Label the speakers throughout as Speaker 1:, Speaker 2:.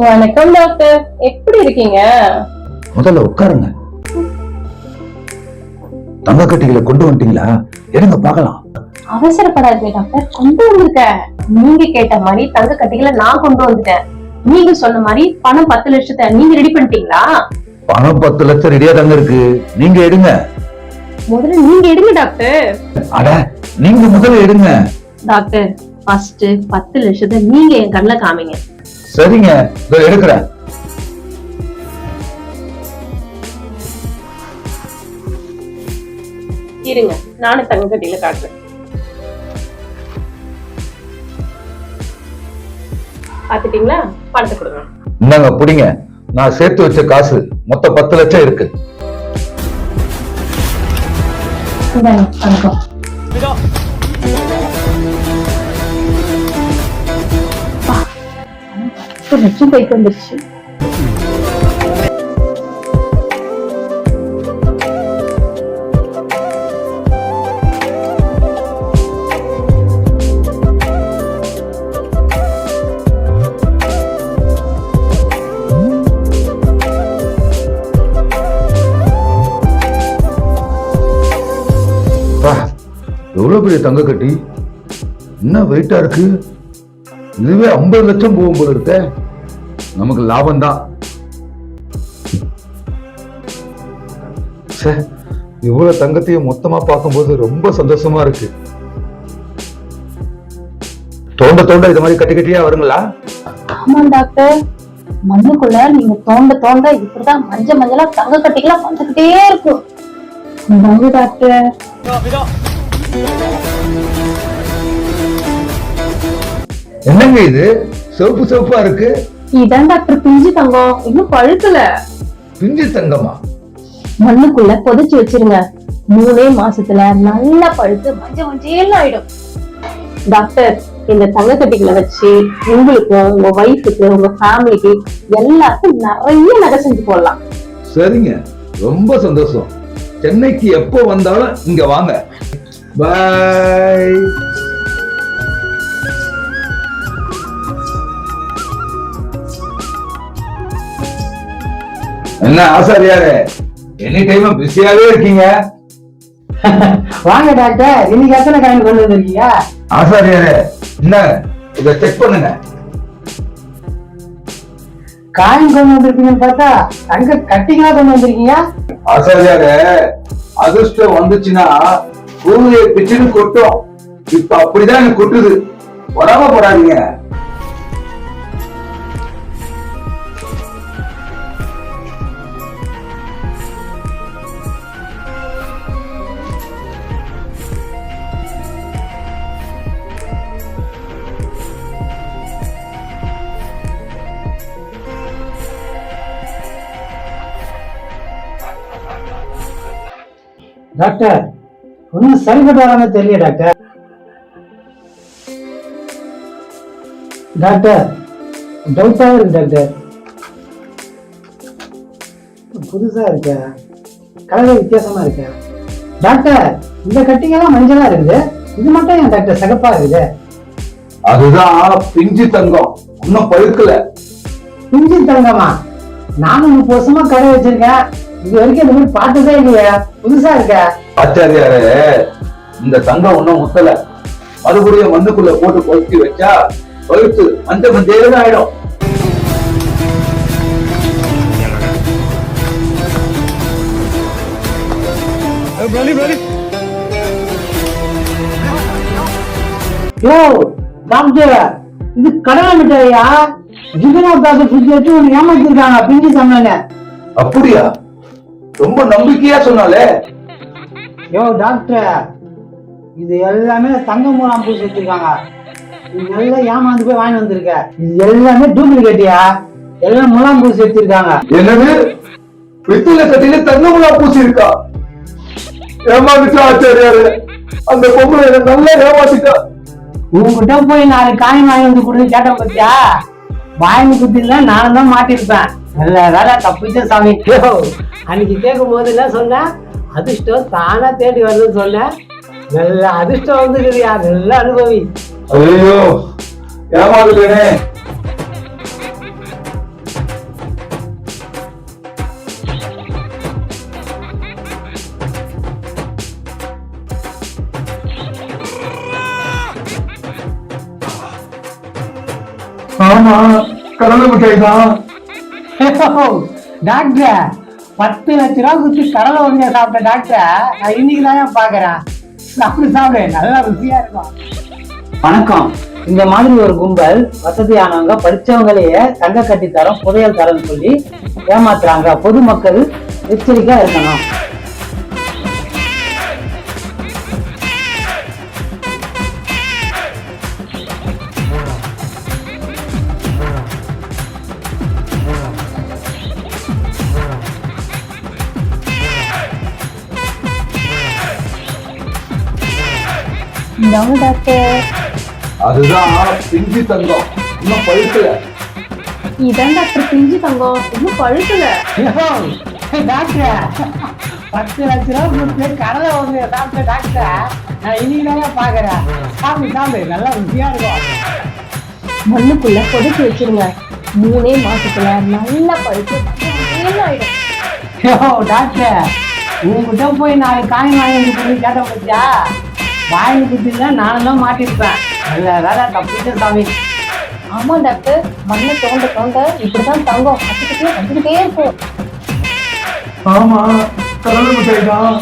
Speaker 1: வணக்கம் டாக்டர் எப்படி இருக்கீங்க?
Speaker 2: முதல்ல உட்காருங்க. தங்க கட்டிகளை கொண்டு வந்துட்டீங்களா? எடுங்க பார்க்கலாம்.
Speaker 1: அவசரப்படாதீங்க டாக்டர். கொண்டு வந்திருக்கேன் நீங்க கேட்ட மாதிரி தங்க கட்டிகளை நான் கொண்டு வந்துட்டேன். நீங்க சொன்ன மாதிரி பணம் பத்து லட்சத்தை நீங்க ரெடி பண்ணிட்டீங்களா?
Speaker 2: பணம் பத்து லட்சம் ரெடியா தாங்க இருக்கு. நீங்க எடுங்க.
Speaker 1: முதல்ல நீங்க எடுங்க டாக்டர்.
Speaker 2: அட நீங்க முதல்ல எடுங்க.
Speaker 1: டாக்டர் ஃபர்ஸ்ட் பத்து லட்சத்தை நீங்க என் கண்ணுல காமிங்க.
Speaker 2: சரிங்க எடுக்கிறேன்.
Speaker 1: இருங்க நானும் தங்க கட்டியில காட்டுறேன். பாத்துட்டீங்களா பணத்தை கொடுங்க.
Speaker 2: இந்தாங்க புடிங்க. நான் சேர்த்து வச்ச காசு மொத்தம் பத்து லட்சம் இருக்கு.
Speaker 1: வணக்கம் பத்து லட்சம் போயிட்டு வந்துருச்சு.
Speaker 2: பா, எவ்வளவு பெரிய தங்க கட்டி? என்ன வெயிட்டா இருக்கு? இதுவே ஐம்பது லட்சம் போகும் போல இருக்க. நமக்கு லாபம் தான். இவ்வளவு தங்கத்தையும் மொத்தமா பார்க்கும்போது ரொம்ப சந்தோஷமா இருக்கு. தோண்ட தோண்ட இது மாதிரி கட்டி கட்டியா வருங்களா?
Speaker 1: ஆமா டாக்டர். மண்ணுக்குள்ள நீங்க தோண்ட தோண்ட இப்படிதான் மஞ்ச மஞ்சளா தங்க கட்டிகளா வந்துகிட்டே இருக்கும். இந்தாங்க டாக்டர்.
Speaker 2: என்னங்க இது? சிவப்பு சிவப்பா இருக்கு.
Speaker 1: இதான் டாக்டர் பிஞ்சு தங்கம். இன்னும் பழுக்கல.
Speaker 2: பிஞ்சு தங்கமா?
Speaker 1: மண்ணுக்குள்ள புதைச்சு வச்சிருங்க. மூணே மாசத்துல நல்லா பழுத்து மஞ்ச மஞ்சள் ஆயிடும். டாக்டர் இந்த தங்க கட்டிகளை வச்சு உங்களுக்கும் உங்க ஒய்ஃபுக்கு உங்க ஃபேமிலிக்கு எல்லாருக்கும் நிறைய நகை செஞ்சு போடலாம்.
Speaker 2: சரிங்க. ரொம்ப சந்தோஷம். சென்னைக்கு எப்போ வந்தாலும் இங்க வாங்க. பாய் என்ன ஆசாரியாரே எனி டைம் பிஸியாவே இருக்கீங்க.
Speaker 3: வாங்க டாக்டர் இன்னைக்கு எத்தனை காயின் கொண்டு வந்திருக்கீங்க?
Speaker 2: ஆசாரியாரே என்ன? இத செக் பண்ணுங்க.
Speaker 3: காயின் கொண்டு வந்திருப்பீங்கன்னு பார்த்தா தங்க கட்டிங்களா கொண்டு வந்திருக்கீங்க?
Speaker 2: ஆசாரியாரே அதிர்ஷ்டம் வந்துச்சுன்னா பூமியை பிச்சுன்னு கொட்டும். இப்ப அப்படிதான் எனக்கு கொட்டுது. உடம்ப போடாதீங்க
Speaker 3: டாக்டர் ஒன்னும் சரிப்பட்டு வராம தெரியல டாக்டர் டாக்டர் டவுட்டாக இருக்கு டாக்டர். புதுசா இருக்க. கலவை வித்தியாசமா இருக்கு. டாக்டர் இந்த கட்டிங்கெல்லாம் மஞ்சளா இருக்குது. இது மட்டும் ஏன் டாக்டர் சிகப்பா இருக்குது?
Speaker 2: அதுதான் பிஞ்சு தங்கம். இன்னும் பழுக்கல.
Speaker 3: பிஞ்சு தங்கமா? நானும் முப்பது வருஷமா கடை வச்சிருக்கேன். இது வரைக்கும் இந்த மாதிரி பார்த்ததே இல்லையா. புதுசா இருக்க.
Speaker 2: ஆச்சாரியாரே இந்த தங்கம் ஒண்ணும் முத்தல மறுபடியும் மண்ணுக்குள்ள போட்டு கொளுத்தி வச்சா பழுத்து மஞ்ச மஞ்சள் ஆயிடும்.
Speaker 3: யோ டாக்டர் இது கடலை மிட்டாயா ஜிகனா வச்சு ஒன்று ஏமாத்திருக்காங்க பிஞ்சு தங்கன்னு
Speaker 2: அப்படியா? ரொம்ப நம்பிக்கையா சொன்னாலே.
Speaker 3: யோ டாக்டர் இது எல்லாமே தங்க மூலம் பூசி வச்சிருக்காங்க இது எல்லாம் ஏமாந்து போய் வாங்கி வந்திருக்க. இது எல்லாமே டூப்ளிகேட்டியா? எல்லாம் முலாம் பூசி வச்சிருக்காங்க
Speaker 2: என்னது? பித்தளை கட்டில தங்கமுலா பூசி இருக்கா ஏமாந்துட்டா ஆச்சாரியாரு அந்த பொம்பளை என்ன நல்லா ஏமாத்திட்டா.
Speaker 3: உங்ககிட்ட போய் நாலு காய் வாங்கி வந்து கொடுத்து கேட்ட பத்தியா வாங்கி குத்தில நானும் தான் மாட்டிருப்பேன் நல்ல வேலை தப்பிச்சு சாமி. அன்னைக்கு கேட்கும் போது என்ன சொன்னேன் அதிர்ஷ்டம் தானா தேடி வருதுன்னு சொன்னேன் நல்ல அதிர்ஷ்டம் வந்துக்கிறியா நல்ல அனுபவி.
Speaker 2: ஐயோ ஏமாந்துட்டேனே. ஆமா கடலை மிட்டாய் தான்
Speaker 3: டாக்டர் பத்து லட்ச ரூபா குத்து கடலை உடனே சாப்பிட்ட டாக்டர்? நான் இன்னைக்கு தான் பாக்குறேன் சாப்பிடு சாப்பிடு. நல்லா ருசியா இருக்கும். வணக்கம். இந்த மாதிரி ஒரு கும்பல் வசதியானவங்க படிச்சவங்களையே தங்க கட்டி தரோம் புதையல் தரம்னு சொல்லி ஏமாத்துறாங்க. பொதுமக்கள் எச்சரிக்கையா இருக்கணும்.
Speaker 1: இந்தாங்க டாக்டர்
Speaker 2: அதுதான் பிஞ்சு தங்கம். இன்னும் பழுக்கல.
Speaker 1: இதான் டாக்டர் பிஞ்சு தங்கம். இன்னும் பழுக்கல.
Speaker 3: டாக்டர் பத்து லட்ச ரூபா கொடுத்து கடலை ஒன்று சாப்பிட்ட டாக்டர் நான் இன்னைக்கு தான் பாக்குறேன் சாப்பிடு சாப்பிடு நல்லா ருசியா இருக்கும்.
Speaker 1: மண்ணுக்குள்ள புதைச்சு வச்சிருங்க. மூணே மாசத்துல நல்லா பழுத்து ஆயிடும்
Speaker 3: டாக்டர் உங்ககிட்ட போய் நாலு காய் வாங்கி கேட்ட பத்தியா வாயில் குத்தில நானும் தான் மாட்டிருப்பேன். நல்ல வேலை தப்பிட்டு சாமி.
Speaker 1: ஆமா டாக்டர் மண்ணை தோண்ட தோண்ட இப்படிதான் தங்கம் கத்துக்கிட்டே வந்துகிட்டே இருக்கும்.
Speaker 2: ஆமா கடலை மிட்டாய் தான்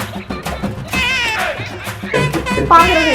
Speaker 1: பாக்குறது